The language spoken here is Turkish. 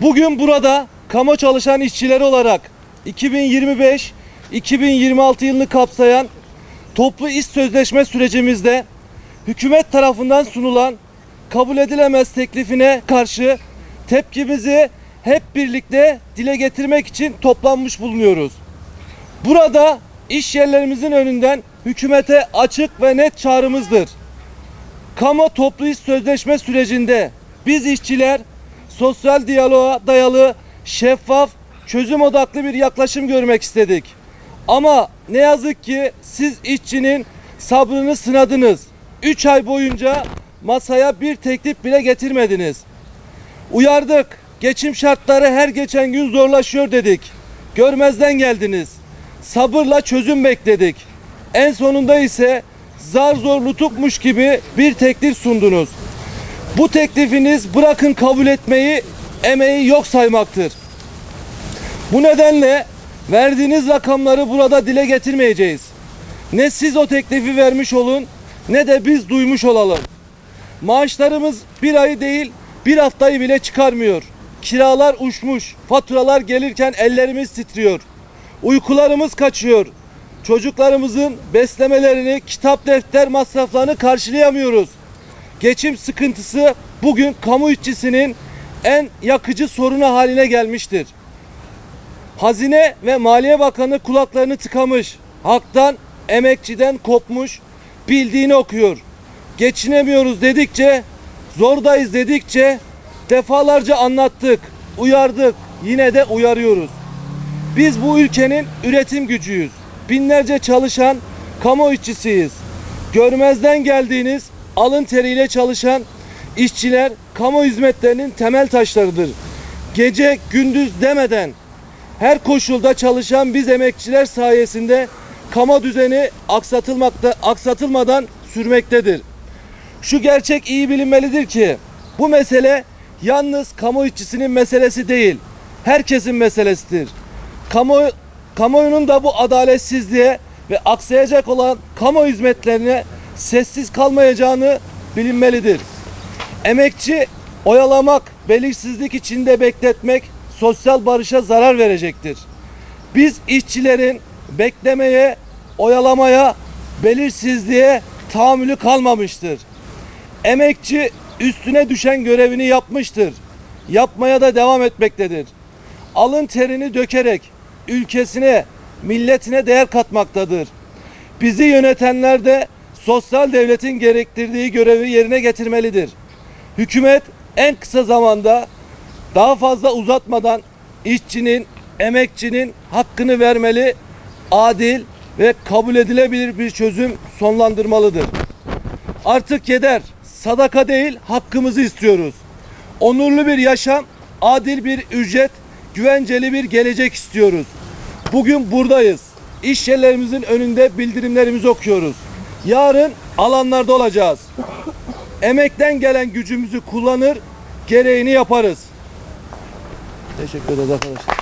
Bugün burada kamu çalışan işçileri olarak 2025-2026 yılını kapsayan toplu iş sözleşme sürecimizde hükümet tarafından sunulan kabul edilemez teklifine karşı tepkimizi hep birlikte dile getirmek için toplanmış bulunuyoruz. Burada iş yerlerimizin önünden hükümete açık ve net çağrımızdır. Kamu toplu iş sözleşme sürecinde biz işçiler sosyal diyaloğa dayalı şeffaf, çözüm odaklı bir yaklaşım görmek istedik. Ama ne yazık ki siz işçinin sabrını sınadınız. 3 ay boyunca masaya bir teklif bile getirmediniz. Uyardık. Geçim şartları her geçen gün zorlaşıyor dedik. Görmezden geldiniz. Sabırla çözüm bekledik. En sonunda ise zar zor nutukmuş gibi bir teklif sundunuz. Bu teklifiniz bırakın kabul etmeyi emeği yok saymaktır. Bu nedenle verdiğiniz rakamları burada dile getirmeyeceğiz. Ne siz o teklifi vermiş olun ne de biz duymuş olalım. Maaşlarımız bir ayı değil bir haftayı bile çıkarmıyor. Kiralar uçmuş, faturalar gelirken ellerimiz titriyor. Uykularımız kaçıyor. Çocuklarımızın beslemelerini, kitap defter masraflarını karşılayamıyoruz. Geçim sıkıntısı bugün kamu işçisinin en yakıcı sorunu haline gelmiştir. Hazine ve Maliye Bakanı kulaklarını tıkamış. Halktan, emekçiden kopmuş, bildiğini okuyor. Geçinemiyoruz dedikçe, zordayız dedikçe defalarca anlattık, uyardık, yine de uyarıyoruz. Biz bu ülkenin üretim gücüyüz. Binlerce çalışan kamu işçisiyiz. Görmezden geldiğiniz alın teriyle çalışan işçiler kamu hizmetlerinin temel taşlarıdır. Gece gündüz demeden her koşulda çalışan biz emekçiler sayesinde kamu düzeni aksatılmakta aksatılmadan sürmektedir. Şu gerçek iyi bilinmelidir ki bu mesele yalnız kamu işçisinin meselesi değil, herkesin meselesidir. Kamu kamuoyunun da bu adaletsizliğe ve aksayacak olan kamu hizmetlerine sessiz kalmayacağını bilinmelidir. Emekçi oyalamak, belirsizlik içinde bekletmek sosyal barışa zarar verecektir. Biz işçilerin beklemeye, oyalamaya, belirsizliğe tahammülü kalmamıştır. Emekçi üstüne düşen görevini yapmıştır. Yapmaya da devam etmektedir. Alın terini dökerek ülkesine, milletine değer katmaktadır. Bizi yönetenler de sosyal devletin gerektirdiği görevi yerine getirmelidir. Hükümet en kısa zamanda daha fazla uzatmadan işçinin, emekçinin hakkını vermeli, adil ve kabul edilebilir bir çözüm sonlandırmalıdır. Artık yeter. Sadaka değil, hakkımızı istiyoruz. Onurlu bir yaşam, adil bir ücret, güvenceli bir gelecek istiyoruz. Bugün buradayız. İş yerlerimizin önünde bildirimlerimizi okuyoruz. Yarın alanlarda olacağız. Emekten gelen gücümüzü kullanır, gereğini yaparız. Teşekkür ederiz arkadaşlar.